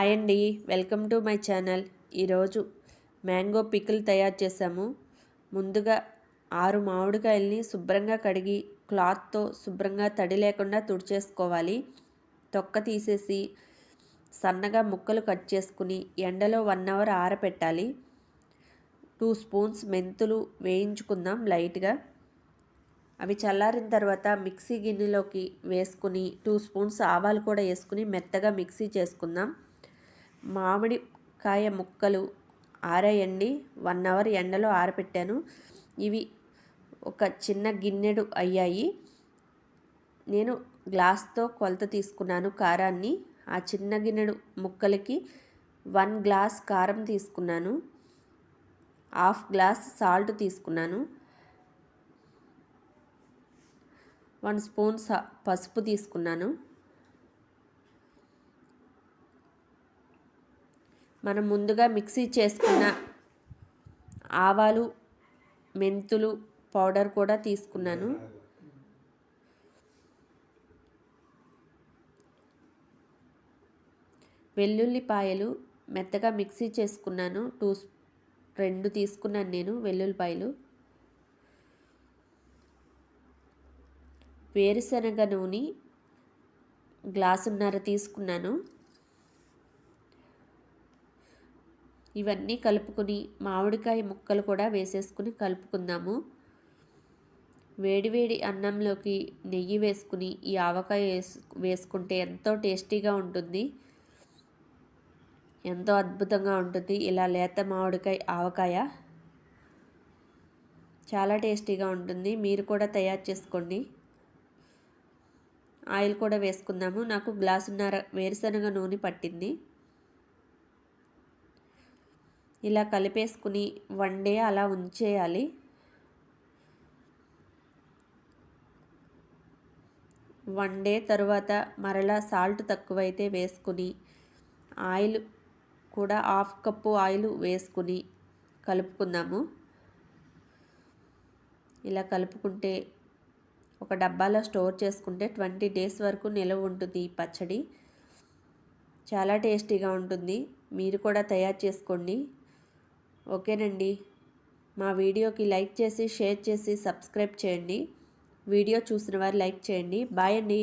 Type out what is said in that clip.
Hi అండి. Welcome to my channel. ఈరోజు mango pickle తయారు చేసాము ముందుగా ఆరు మామిడికాయల్ని శుభ్రంగా కడిగి క్లాత్తో శుభ్రంగా తడి లేకుండా తుడిచేసుకోవాలి. తొక్క తీసేసి సన్నగా ముక్కలు కట్ చేసుకుని ఎండలో వన్ అవర్ ఆరపెట్టాలి. టూ స్పూన్స్ మెంతులు వేయించుకుందాం లైట్గా. అవి చల్లారిన తర్వాత మిక్సీ గిన్నెలోకి వేసుకుని టూ స్పూన్స్ ఆవాలు కూడా వేసుకుని మెత్తగా మిక్సీ చేసుకుందాం. మామిడి కాయ ముక్కలు ఆరాయండి. వన్ అవర్ ఎండలో ఆరపెట్టాను. ఇవి ఒక చిన్న గిన్నెడు అయ్యాయి. నేను గ్లాస్తో కొలత తీసుకున్నాను కారాన్ని. ఆ చిన్న గిన్నెడు ముక్కలకి వన్ గ్లాస్ కారం తీసుకున్నాను. హాఫ్ గ్లాస్ సాల్ట్ తీసుకున్నాను. వన్ స్పూన్ పసుపు తీసుకున్నాను. మనం ముందుగా మిక్సీ చేసుకున్న ఆవాలు మెంతులు పౌడర్ కూడా తీసుకున్నాను. వెల్లుల్లిపాయలు మెత్తగా మిక్సీ చేసుకున్నాను. టూ రెండు తీసుకున్నాను నేను వెల్లుల్లిపాయలు. వేరుశనగ నూనె గ్లాసున్నర తీసుకున్నాను. ఇవన్నీ కలుపుకొని మామిడికాయ ముక్కలు కూడా వేసేసుకుని కలుపుకుందాము. వేడివేడి అన్నంలోకి నెయ్యి వేసుకుని ఈ ఆవకాయ వేసు వేసుకుంటే ఎంతో టేస్టీగా ఉంటుంది. ఎంతో అద్భుతంగా ఉంటుంది. ఇలా లేత మామిడికాయ ఆవకాయ చాలా టేస్టీగా ఉంటుంది. మీరు కూడా తయారు చేసుకోండి. ఆయిల్ కూడా వేసుకుందాము. నాకు గ్లాసున్నర వేరుశనగ నూనె పట్టింది. ఇలా కలిపేసుకుని వన్ డే అలా ఉంచేయాలి. వన్ డే తర్వాత మరలా సాల్ట్ తక్కువైతే వేసుకుని ఆయిల్ కూడా హాఫ్ కప్పు ఆయిల్ వేసుకుని కలుపుకుందాము. ఇలా కలుపుకుంటే ఒక డబ్బాలో స్టోర్ చేసుకుంటే ట్వంటీ డేస్ వరకు నిలవ ఉంటుంది ఈ పచ్చడి. చాలా టేస్టీగా ఉంటుంది. మీరు కూడా తయారు చేసుకోండి. ఓకేనండి. మా వీడియోకి లైక్ చేసి షేర్ చేసి సబ్స్క్రైబ్ చేయండి. వీడియో చూసిన వారు లైక్ చేయండి. బాయ్ అండి.